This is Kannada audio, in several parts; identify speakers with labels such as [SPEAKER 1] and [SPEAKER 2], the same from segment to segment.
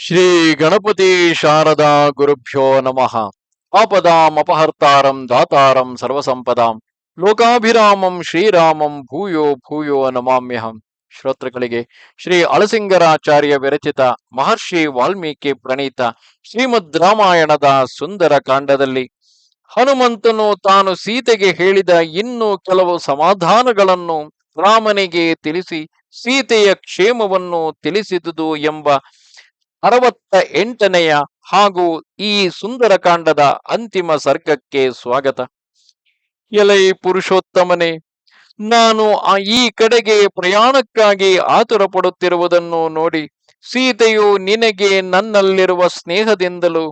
[SPEAKER 1] ಶ್ರೀ ಗಣಪತಿ ಶಾರದಾ ಗುರುಭ್ಯೋ ನಮಃ. ಆಪದಾಂ ಅಪಹರ್ತಾರಂ ದಾತಾರಂ ಸರ್ವಸಂಪದಾಂ. ಲೋಕಾಭಿರಾಮಂ ಶ್ರೀರಾಮಂ ಭೂಯೋ ಭೂಯೋ ನಮಾಮ್ಯಹಂ. ಶ್ರೋತೃಗಳಿಗೆ ಶ್ರೀ ಅಳಸಿಂಗರಾಚಾರ್ಯ ವಿರಚಿತ ಮಹರ್ಷಿ ವಾಲ್ಮೀಕಿ ಪ್ರಣೀತ ಶ್ರೀಮದ್ ರಾಮಾಯಣದ ಸುಂದರ ಕಾಂಡದಲ್ಲಿ. ಹನುಮಂತನು ತಾನು ಸೀತೆಗೆ ಹೇಳಿದ ಇನ್ನು ಕೆಲವು ಸಮಾಧಾನಗಳನ್ನು ರಾಮನಿಗೆ ತಿಳಿಸಿ ಸೀತೆಯ ಕ್ಷೇಮವನ್ನು ತಿಳಿಸಿದುದು ಎಂಬ ಅರವತ್ತ ಎಂಟನೆಯ ಹಾಗೂ ಈ ಸುಂದರಕಾಂಡದ ಅಂತಿಮ ಸರ್ಗಕ್ಕೆ ಸ್ವಾಗತ. ಎಲೈ ಪುರುಷೋತ್ತಮನೇ, ನಾನು ಈ ಕಡೆಗೆ ಪ್ರಯಾಣಕ್ಕಾಗಿ ಆತುರ ಪಡುತ್ತಿರುವುದನ್ನು ನೋಡಿ ಸೀತೆಯು ನಿನಗೆ ನನ್ನಲ್ಲಿರುವ ಸ್ನೇಹದಿಂದಲೂ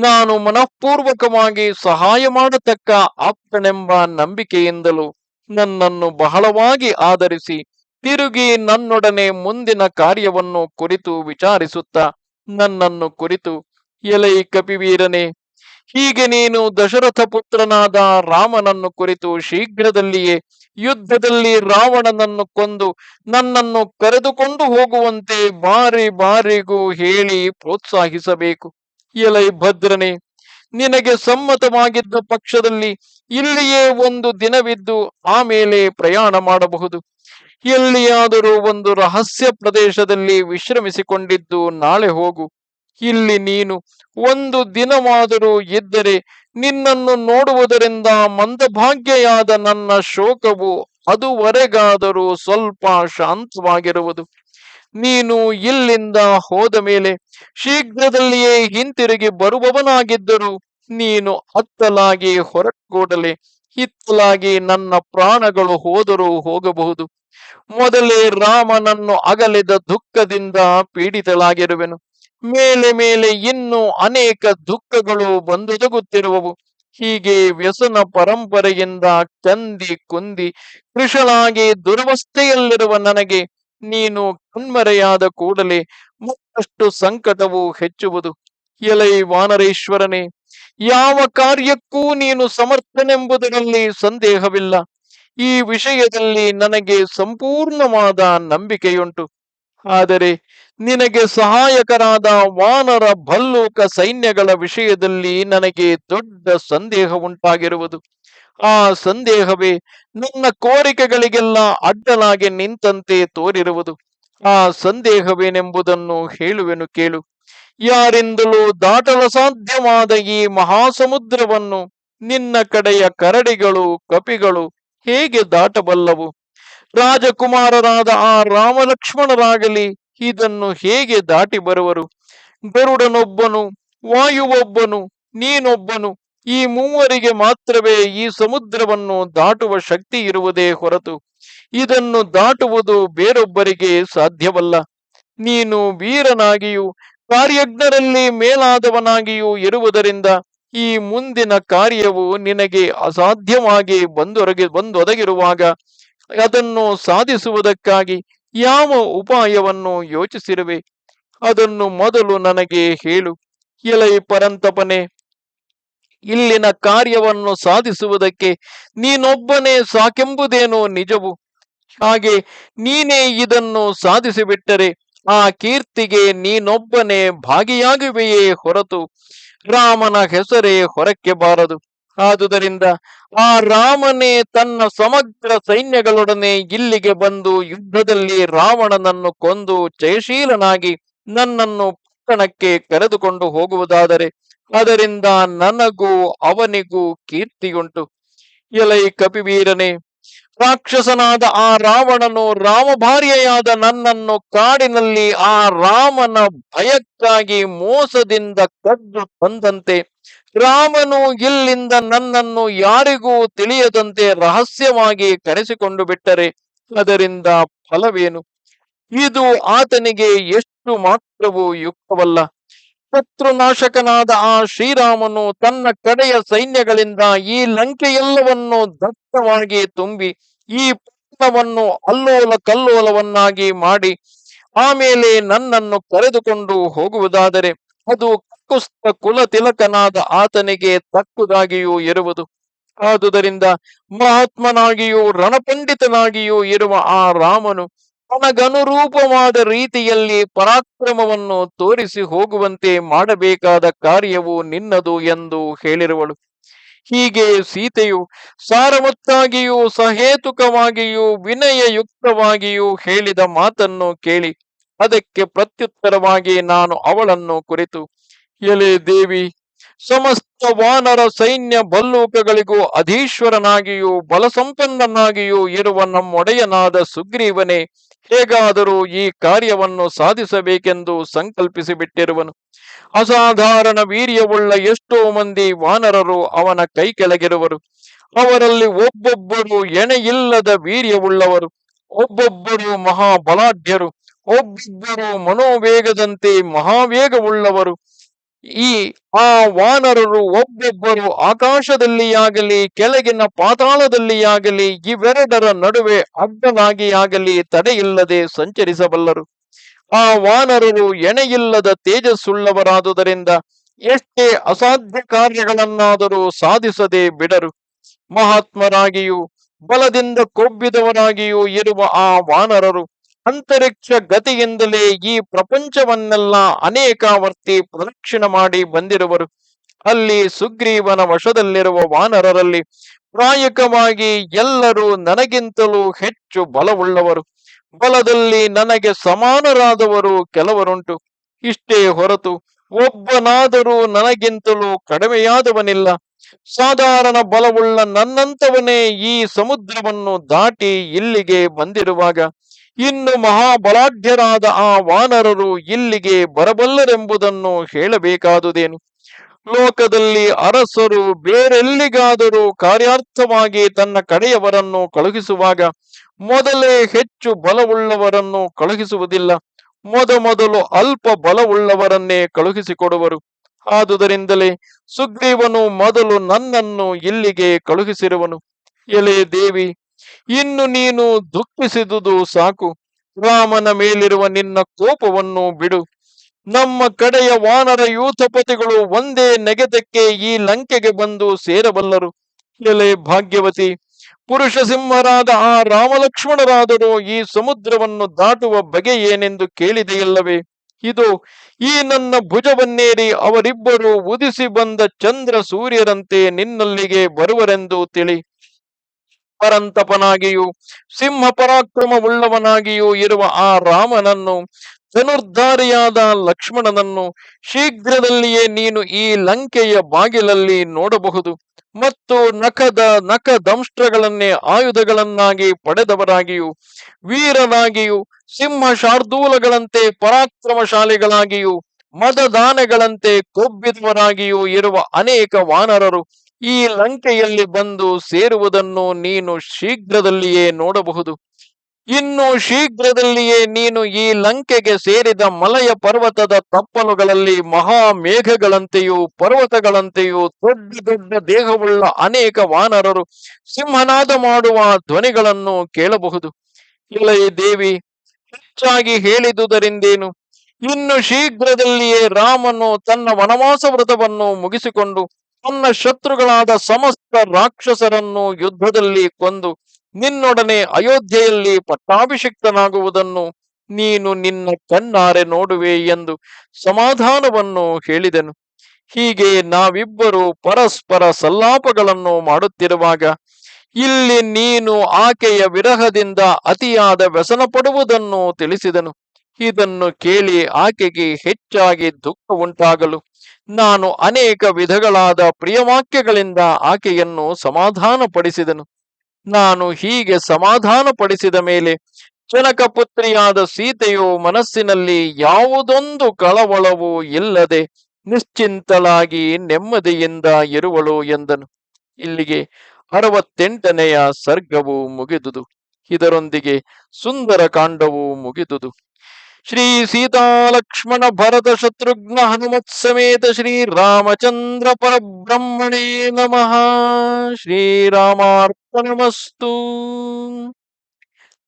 [SPEAKER 1] ನಾನು ಮನಃಪೂರ್ವಕವಾಗಿ ಸಹಾಯ ಮಾಡತಕ್ಕ ಆಪ್ತನೆಂಬ ನಂಬಿಕೆಯಿಂದಲೂ ನನ್ನನ್ನು ಬಹಳವಾಗಿ ಆಧರಿಸಿ ತಿರುಗಿ ನನ್ನೊಡನೆ ಮುಂದಿನ ಕಾರ್ಯವನ್ನು ಕುರಿತು ವಿಚಾರಿಸುತ್ತಾ ನನ್ನನ್ನು ಕುರಿತು, ಎಲೈ ಕಪಿವೀರನೆ, ಹೀಗೆ ನೀನು ದಶರಥ ಪುತ್ರನಾದ ರಾಮನನ್ನು ಕುರಿತು ಶೀಘ್ರದಲ್ಲಿಯೇ ಯುದ್ಧದಲ್ಲಿ ರಾವಣನನ್ನು ಕೊಂದು ನನ್ನನ್ನು ಕರೆದುಕೊಂಡು ಹೋಗುವಂತೆ ಬಾರಿ ಬಾರಿಗೂ ಹೇಳಿ ಪ್ರೋತ್ಸಾಹಿಸಬೇಕು. ಎಲೈ ಭದ್ರನೆ, ನಿನಗೆ ಸಮ್ಮತವಾಗಿದ್ದ ಪಕ್ಷದಲ್ಲಿ ಇಲ್ಲಿಯೇ ಒಂದು ದಿನವಿದ್ದು ಆಮೇಲೆ ಪ್ರಯಾಣ ಮಾಡಬಹುದು. ಎಲ್ಲಿಯಾದರೂ ಒಂದು ರಹಸ್ಯ ಪ್ರದೇಶದಲ್ಲಿ ವಿಶ್ರಮಿಸಿಕೊಂಡಿದ್ದು, ನಾಳೆ ಹೋಗು. ಇಲ್ಲಿ ನೀನು ಒಂದು ದಿನವಾದರೂ ಇದ್ದರೆ ನಿನ್ನನ್ನು ನೋಡುವುದರಿಂದ ಮಂದಭಾಗ್ಯೆಯಾದ ನನ್ನ ಶೋಕವು ಅದುವರೆಗಾದರೂ ಸ್ವಲ್ಪ ಶಾಂತವಾಗಿರುವುದು. ನೀನು ಇಲ್ಲಿಂದ ಹೋದ ಮೇಲೆ ಶೀಘ್ರದಲ್ಲಿಯೇ ಹಿಂತಿರುಗಿ ಬರುವವನಾಗಿದ್ದರೂ ನೀನು ಅತ್ತಲಾಗಿ ಹೊರಗೂಡಲೇ ಹಿತ್ತಲಾಗಿ ನನ್ನ ಪ್ರಾಣಗಳು ಹೋದರೂ ಹೋಗಬಹುದು. ಮೊದಲೇ ರಾಮನನ್ನು ಅಗಲಿದ ದುಃಖದಿಂದ ಪೀಡಿತಳಾಗಿರುವೆನು. ಮೇಲೆ ಮೇಲೆ ಇನ್ನು ಅನೇಕ ದುಃಖಗಳು ಬಂದೊದಗುತ್ತಿರುವವು ಹೀಗೆ ವ್ಯಸನ ಪರಂಪರೆಯಿಂದ ಕಂದಿ ಕುಂದಿ ಕೃಷಳಾಗಿ ದುರವಸ್ಥೆಯಲ್ಲಿರುವ ನನಗೆ ನೀನು ಕಣ್ಮರೆಯಾದ ಕೂಡಲೇ ಮತ್ತಷ್ಟು ಸಂಕಟವು ಹೆಚ್ಚುವುದು. ಎಲೈ ವಾನರೇಶ್ವರನೇ, ಯಾವ ಕಾರ್ಯಕ್ಕೂ ನೀನು ಸಮರ್ಥನೆಂಬುದರಲ್ಲಿ ಸಂದೇಹವಿಲ್ಲ. ಈ ವಿಷಯದಲ್ಲಿ ನನಗೆ ಸಂಪೂರ್ಣವಾದ ನಂಬಿಕೆಯುಂಟು. ಆದರೆ ನಿನಗೆ ಸಹಾಯಕರಾದ ವಾನರ ಭಲ್ಲೂಕ ಸೈನ್ಯಗಳ ವಿಷಯದಲ್ಲಿ ನನಗೆ ದೊಡ್ಡ ಸಂದೇಹ ಉಂಟಾಗಿರುವುದು ಆ ಸಂದೇಹವೇ ನನ್ನ ಕೋರಿಕೆಗಳಿಗೆಲ್ಲ ಅಡ್ಡಲಾಗಿ ನಿಂತಂತೆ ತೋರಿರುವುದು. ಆ ಸಂದೇಹವೇನೆಂಬುದನ್ನು ಹೇಳುವೆನು ಕೇಳು. ಯಾರಿಂದಲೂ ದಾಟಲಸಾಧ್ಯವಾದ ಈ ಮಹಾಸಮುದ್ರವನ್ನು ನಿನ್ನ ಕಡೆಯ ಕರಡಿಗಳು, ಕಪಿಗಳು ಹೇಗೆ ದಾಟಬಲ್ಲವು? ರಾಜಕುಮಾರರಾದ ಆ ರಾಮಲಕ್ಷ್ಮಣರಾಗಲಿ ಇದನ್ನು ಹೇಗೆ ದಾಟಿ ಬರುವರು? ಗರುಡನೊಬ್ಬನು, ವಾಯುವೊಬ್ಬನು, ನೀನೊಬ್ಬನು, ಈ ಮೂವರಿಗೆ ಮಾತ್ರವೇ ಈ ಸಮುದ್ರವನ್ನು ದಾಟುವ ಶಕ್ತಿ ಇರುವುದೇ ಹೊರತು, ಇದನ್ನು ದಾಟುವುದು ಬೇರೊಬ್ಬರಿಗೆ ಸಾಧ್ಯವಲ್ಲ. ನೀನು ವೀರನಾಗಿಯೂ, ಕಾರ್ಯಜ್ಞರಲ್ಲಿ ಮೇಲಾದವನಾಗಿಯೂ ಇರುವುದರಿಂದ ಈ ಮುಂದಿನ ಕಾರ್ಯವು ನಿನಗೆ ಅಸಾಧ್ಯವಾಗಿ ಬಂದೊರಗಿ, ಬಂದೊದಗಿರುವಾಗ ಅದನ್ನು ಸಾಧಿಸುವುದಕ್ಕಾಗಿ ಯಾವ ಉಪಾಯವನ್ನು ಯೋಚಿಸಿರುವೆ? ಅದನ್ನು ಮೊದಲು ನನಗೆ ಹೇಳು. ಎಲೈ ಪರಂತಪನೆ, ಇಲ್ಲಿನ ಕಾರ್ಯವನ್ನು ಸಾಧಿಸುವುದಕ್ಕೆ ನೀನೊಬ್ಬನೇ ಸಾಕೆಂಬುದೇನೋ ನಿಜವು. ಹಾಗೆ ನೀನೇ ಇದನ್ನು ಸಾಧಿಸಿಬಿಟ್ಟರೆ ಆ ಕೀರ್ತಿಗೆ ನೀನೊಬ್ಬನೇ ಭಾಗಿಯಾಗುವೆಯೇ ಹೊರತು. ರಾಮನ ಹೆಸರೇ ಹೊರಕ್ಕೆ ಬಾರದು. ಆದುದರಿಂದ ಆ ರಾಮನೇ ತನ್ನ ಸಮಗ್ರ ಸೈನ್ಯಗಳೊಡನೆ ಇಲ್ಲಿಗೆ ಬಂದು ಯುದ್ಧದಲ್ಲಿ ರಾವಣನನ್ನು ಕೊಂದು ಜಯಶೀಲನಾಗಿ ನನ್ನನ್ನು ಪಟ್ಟಣಕ್ಕೆ ಕರೆದುಕೊಂಡು ಹೋಗುವುದಾದರೆ ಅದರಿಂದ ನನಗೂ ಅವನಿಗೂ ಕೀರ್ತಿಯುಂಟು. ಎಲೈ ಕಪಿವೀರನೇ ರಾಕ್ಷಸನಾದ ಆ ರಾವಣನು ರಾಮಭಾರ್ಯೆಯಾದ ನನ್ನನ್ನು ಕಾಡಿನಲ್ಲಿ ಆ ರಾಮನ ಭಯಕ್ಕಾಗಿ ಮೋಸದಿಂದ ಕದ್ದು ಬಂದಂತೆ, ರಾಮನು ಇಲ್ಲಿಂದ ನನ್ನನ್ನು ಯಾರಿಗೂ ತಿಳಿಯದಂತೆ ರಹಸ್ಯವಾಗಿ ಕರೆಸಿಕೊಂಡು ಬಿಟ್ಟರೆ ಅದರಿಂದ ಫಲವೇನು? ಇದು ಆತನಿಗೆ ಎಷ್ಟು ಮಾತ್ರವೂ ಯುಕ್ತವಲ್ಲ. ಶತ್ರುನಾಶಕನಾದ ಆ ಶ್ರೀರಾಮನು ತನ್ನ ಕಡೆಯ ಸೈನ್ಯಗಳಿಂದ ಈ ಲಂಕೆಯೆಲ್ಲವನ್ನು ದಟ್ಟವಾಗಿ ತುಂಬಿ ಈ ಪಟ್ಟಣವನ್ನು ಅಲ್ಲೋಲ ಕಲ್ಲೋಲವನ್ನಾಗಿ ಮಾಡಿ ಆಮೇಲೆ ನನ್ನನ್ನು ಕರೆದುಕೊಂಡು ಹೋಗುವುದಾದರೆ ಅದು ಕುಸ್ತ ಕುಲ ತಿಲಕನಾದ ಆತನಿಗೆ ತಕ್ಕುದಾಗಿಯೂ ಇರುವುದು. ಆದುದರಿಂದ ಮಹಾತ್ಮನಾಗಿಯೂ ರಣಪಂಡಿತನಾಗಿಯೂ ಇರುವ ಆ ರಾಮನು ತನಗನುರೂಪವಾದ ರೀತಿಯಲ್ಲಿ ಪರಾಕ್ರಮವನ್ನು ತೋರಿಸಿ ಹೋಗುವಂತೆ ಮಾಡಬೇಕಾದ ಕಾರ್ಯವು ನಿನ್ನದು ಎಂದು ಹೇಳಿರುವಳು. ಹೀಗೆ ಸೀತೆಯು ಸಾರವತ್ತಾಗಿಯೂ ಸಹೇತುಕವಾಗಿಯೂ ವಿನಯಯುಕ್ತವಾಗಿಯೂ ಹೇಳಿದ ಮಾತನ್ನು ಕೇಳಿ ಅದಕ್ಕೆ ಪ್ರತ್ಯುತ್ತರವಾಗಿ ನಾನು ಅವಳನ್ನು ಕುರಿತು, ಎಲೆ ದೇವಿ, ಸಮಸ್ತ ವಾನರ ಸೈನ್ಯ ಬಲ್ಲೂಕಗಳಿಗೂ ಅಧೀಶ್ವರನಾಗಿಯೂ ಬಲಸಂಪನ್ನನಾಗಿಯೂ ಇರುವ ನಮ್ಮೊಡೆಯನಾದ ಸುಗ್ರೀವನೇ ಹೇಗಾದರೂ ಈ ಕಾರ್ಯವನ್ನು ಸಾಧಿಸಬೇಕೆಂದು ಸಂಕಲ್ಪಿಸಿಬಿಟ್ಟಿರುವನು. ಅಸಾಧಾರಣ ವೀರ್ಯವುಳ್ಳ ಎಷ್ಟೋ ಮಂದಿ ವಾನರರು ಅವನ ಕೈ ಕೆಳಗಿರುವರು ಅವರಲ್ಲಿ ಒಬ್ಬೊಬ್ಬರು ಎಣೆಯಿಲ್ಲದ ವೀರ್ಯವುಳ್ಳವರು. ಒಬ್ಬೊಬ್ಬರು ಮಹಾಬಲಾಢ್ಯರು. ಒಬ್ಬೊಬ್ಬರು ಮನೋವೇಗದಂತೆ ಮಹಾವೇಗವುಳ್ಳವರು. ಈ ಆ ವಾನರರು ಒಬ್ಬೊಬ್ಬರು ಆಕಾಶದಲ್ಲಿಯಾಗಲಿ, ಕೆಳಗಿನ ಪಾತಾಳದಲ್ಲಿ ಆಗಲಿ ಇವೆರಡರ ನಡುವೆ ಅಡ್ಡಲಾಗಿಯಾಗಲಿ ತಡೆಯಿಲ್ಲದೆ ಸಂಚರಿಸಬಲ್ಲರು. ಆ ವಾನರರು ಎಣೆಯಿಲ್ಲದ ತೇಜಸ್ಸುಳ್ಳವರಾದುದರಿಂದ ಎಷ್ಟೇ ಅಸಾಧ್ಯ ಕಾರ್ಯಗಳನ್ನಾದರೂ ಸಾಧಿಸದೆ ಬಿಡರು. ಮಹಾತ್ಮರಾಗಿಯೂ, ಬಲದಿಂದ ಕೊಬ್ಬಿದವರಾಗಿಯೂ ಇರುವ ಆ ವಾನರರು ಅಂತರಿಕ್ಷ ಗತಿಯಿಂದಲೇ ಈ ಪ್ರಪಂಚವನ್ನೆಲ್ಲ ಅನೇಕಾವರ್ತಿ ಪ್ರದಕ್ಷಿಣ ಮಾಡಿ ಬಂದಿರುವರು. ಅಲ್ಲಿ ಸುಗ್ರೀವನ ವಶದಲ್ಲಿರುವ ವಾನರರಲ್ಲಿ ಪ್ರಾಯಕವಾಗಿ ಎಲ್ಲರೂ ನನಗಿಂತಲೂ ಹೆಚ್ಚು ಬಲವುಳ್ಳವರು. ಬಲದಲ್ಲಿ ನನಗೆ ಸಮಾನರಾದವರು ಕೆಲವರುಂಟು. ಇಷ್ಟೇ ಹೊರತು ಒಬ್ಬನಾದರೂ ನನಗಿಂತಲೂ ಕಡಿಮೆಯಾದವನಿಲ್ಲ. ಸಾಧಾರಣ ಬಲವುಳ್ಳ ನನ್ನಂತವನೇ ಈ ಸಮುದ್ರವನ್ನು ದಾಟಿ ಇಲ್ಲಿಗೆ ಬಂದಿರುವಾಗ ಇನ್ನು ಮಹಾಬಲಾಢ್ಯರಾದ ಆ ವಾನರರು ಇಲ್ಲಿಗೆ ಬರಬಲ್ಲರೆಂಬುದನ್ನು ಹೇಳಬೇಕಾದುದೇನು? ಲೋಕದಲ್ಲಿ ಅರಸರು ಬೇರೆಲ್ಲಿಗಾದರೂ ಕಾರ್ಯಾರ್ಥವಾಗಿ ತನ್ನ ಕಡೆಯವರನ್ನು ಕಳುಹಿಸುವಾಗ ಮೊದಲೇ ಹೆಚ್ಚು ಬಲವುಳ್ಳವರನ್ನು ಕಳುಹಿಸುವುದಿಲ್ಲ. ಮೊದಮೊದಲು ಅಲ್ಪ ಬಲವುಳ್ಳವರನ್ನೇ ಕಳುಹಿಸಿಕೊಡುವರು. ಆದುದರಿಂದಲೇ ಸುಗ್ರೀವನು ಮೊದಲು ನನ್ನನ್ನು ಇಲ್ಲಿಗೆ ಕಳುಹಿಸಿರುವನು. ಎಲೆ ದೇವಿ ಇನ್ನು ನೀನು ದುಃಖಿಸಿದುದು ಸಾಕು. ರಾಮನ ಮೇಲಿರುವ ನಿನ್ನ ಕೋಪವನ್ನು ಬಿಡು. ನಮ್ಮ ಕಡೆಯ ವಾನರ ಯೂಥಪತಿಗಳು ಒಂದೇ ನೆಗೆತಕ್ಕೆ ಈ ಲಂಕೆಗೆ ಬಂದು ಸೇರಬಲ್ಲರು. ಎಲೆ ಭಾಗ್ಯವತಿ, ಪುರುಷ ಸಿಂಹರಾದ ಆ ರಾಮಲಕ್ಷ್ಮಣರಾದರೂ ಈ ಸಮುದ್ರವನ್ನು ದಾಟುವ ಬಗೆ ಏನೆಂದು ಕೇಳಿದೆಯಲ್ಲವೇ? ಇದು, ಈ ನನ್ನ ಭುಜವನ್ನೇರಿ ಅವರಿಬ್ಬರು ಉದಿಸಿ ಬಂದ ಚಂದ್ರ ಸೂರ್ಯರಂತೆ ನಿನ್ನಲ್ಲಿಗೆ ಬರುವರೆಂದು ತಿಳಿ. ಪರಂತಪನಾಗಿಯೂ ಸಿಂಹ ಪರಾಕ್ರಮವುಳ್ಳವನಾಗಿಯೂ ಇರುವ ಆ ರಾಮನನ್ನು, ಧನುರ್ಧಾರಿಯಾದ ಲಕ್ಷ್ಮಣನನ್ನು ಶೀಘ್ರದಲ್ಲಿಯೇ ನೀನು ಈ ಲಂಕೆಯ ಬಾಗಿಲಲ್ಲಿ ನೋಡಬಹುದು ಮತ್ತು ನಖದ ನಖ ದಂಷ್ಟ್ರಗಳನ್ನೇ ಆಯುಧಗಳನ್ನಾಗಿ ಪಡೆದವರಾಗಿಯೂ, ವೀರನಾಗಿಯೂ ಸಿಂಹ ಶಾರ್ದೂಲಗಳಂತೆ ಪರಾಕ್ರಮಶಾಲಿಗಳಾಗಿಯೂ, ಮದದಾನೆಗಳಂತೆ ಕೊಬ್ಬಿದವರಾಗಿಯೂ ಇರುವ ಅನೇಕ ವಾನರರು ಈ ಲಂಕೆಯಲ್ಲಿ ಬಂದು ಸೇರುವುದನ್ನು ನೀನು ಶೀಘ್ರದಲ್ಲಿಯೇ ನೋಡಬಹುದು. ಇನ್ನು ಶೀಘ್ರದಲ್ಲಿಯೇ ನೀನು ಈ ಲಂಕೆಗೆ ಸೇರಿದ ಮಲಯ ಪರ್ವತದ ತಪ್ಪಲುಗಳಲ್ಲಿ ಮಹಾ ಮೇಘಗಳಂತೆಯೂ ಪರ್ವತಗಳಂತೆಯೂ ದೊಡ್ಡ ದೊಡ್ಡ ದೇಹವುಳ್ಳ ಅನೇಕ ವಾನರರು ಸಿಂಹನಾದ ಮಾಡುವ ಧ್ವನಿಗಳನ್ನು ಕೇಳಬಹುದು. ಇಲ್ಲಯೇ ದೇವಿ, ಹೆಚ್ಚಾಗಿ ಹೇಳಿದುದರಿಂದೇನು? ಇನ್ನು ಶೀಘ್ರದಲ್ಲಿಯೇ ರಾಮನು ತನ್ನ ವನವಾಸ ವ್ರತವನ್ನು ಮುಗಿಸಿಕೊಂಡು ತನ್ನ ಶತ್ರುಗಳಾದ ಸಮಸ್ತ ರಾಕ್ಷಸರನ್ನು ಯುದ್ಧದಲ್ಲಿ ಕೊಂದು ನಿನ್ನೊಡನೆ ಅಯೋಧ್ಯೆಯಲ್ಲಿ ಪಟ್ಟಾಭಿಷಿಕ್ತನಾಗುವುದನ್ನು ನೀನು ನಿನ್ನ ಕಣ್ಣಾರೆ ನೋಡುವೆ ಎಂದು ಸಮಾಧಾನವನ್ನು ಹೇಳಿದನು. ಹೀಗೆ ನಾವಿಬ್ಬರು ಪರಸ್ಪರ ಸಲ್ಲಾಪಗಳನ್ನು ಮಾಡುತ್ತಿರುವಾಗ ಇಲ್ಲಿ ನೀನು ಆಕೆಯ ವಿರಹದಿಂದ ಅತಿಯಾದ ವ್ಯಸನ ಪಡುವುದನ್ನು ತಿಳಿಸಿದನು. ಇದನ್ನು ಕೇಳಿ ಆಕೆಗೆ ಹೆಚ್ಚಾಗಿ ದುಃಖ ಉಂಟಾಗಲು. ನಾನು ಅನೇಕ ವಿಧಗಳಾದ ಪ್ರಿಯವಾಕ್ಯಗಳಿಂದ ಆಕೆಯನ್ನು ಸಮಾಧಾನಪಡಿಸಿದನು. ನಾನು ಹೀಗೆ ಸಮಾಧಾನಪಡಿಸಿದ ಮೇಲೆ ಜನಕ ಪುತ್ರಿಯಾದ ಸೀತೆಯು ಮನಸ್ಸಿನಲ್ಲಿ ಯಾವುದೊಂದು ಕಳವಳವೂ ಇಲ್ಲದೆ ನಿಶ್ಚಿಂತಲಾಗಿ ನೆಮ್ಮದಿಯಿಂದ ಇರುವಳು ಎಂದನು. ಇಲ್ಲಿಗೆ ಅರವತ್ತೆಂಟನೆಯ ಸರ್ಗವು ಮುಗಿದುದು. ಇದರೊಂದಿಗೆ ಸುಂದರ ಕಾಂಡವು ಮುಗಿದುದು. ಶ್ರೀ ಸೀತಾಲಕ್ಷ್ಮಣ ಭರತ ಶತ್ರುಘ್ನ ಹನುಮತ್ ಸಮೇತ ಶ್ರೀ ರಾಮಚಂದ್ರ ಪರಬ್ರಹ್ಮಣೇ ನಮಃ. ಶ್ರೀರಾಮಾರ್ಪಣಮಸ್ತು.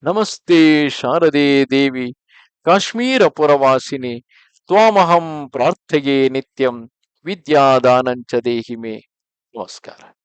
[SPEAKER 1] ನಮಸ್ತೆ ಶಾರದೆ ದೇವಿ ಕಾಶ್ಮೀರ ಪುರವಾಸಿನಿ ತ್ವಾಮಹಂ ಪ್ರಾರ್ಥೆಗೆ ನಿತ್ಯಂ, ವಿದ್ಯಾದಾನಂಚ ದೇಹಿಮೆ. ನಮಸ್ಕಾರ.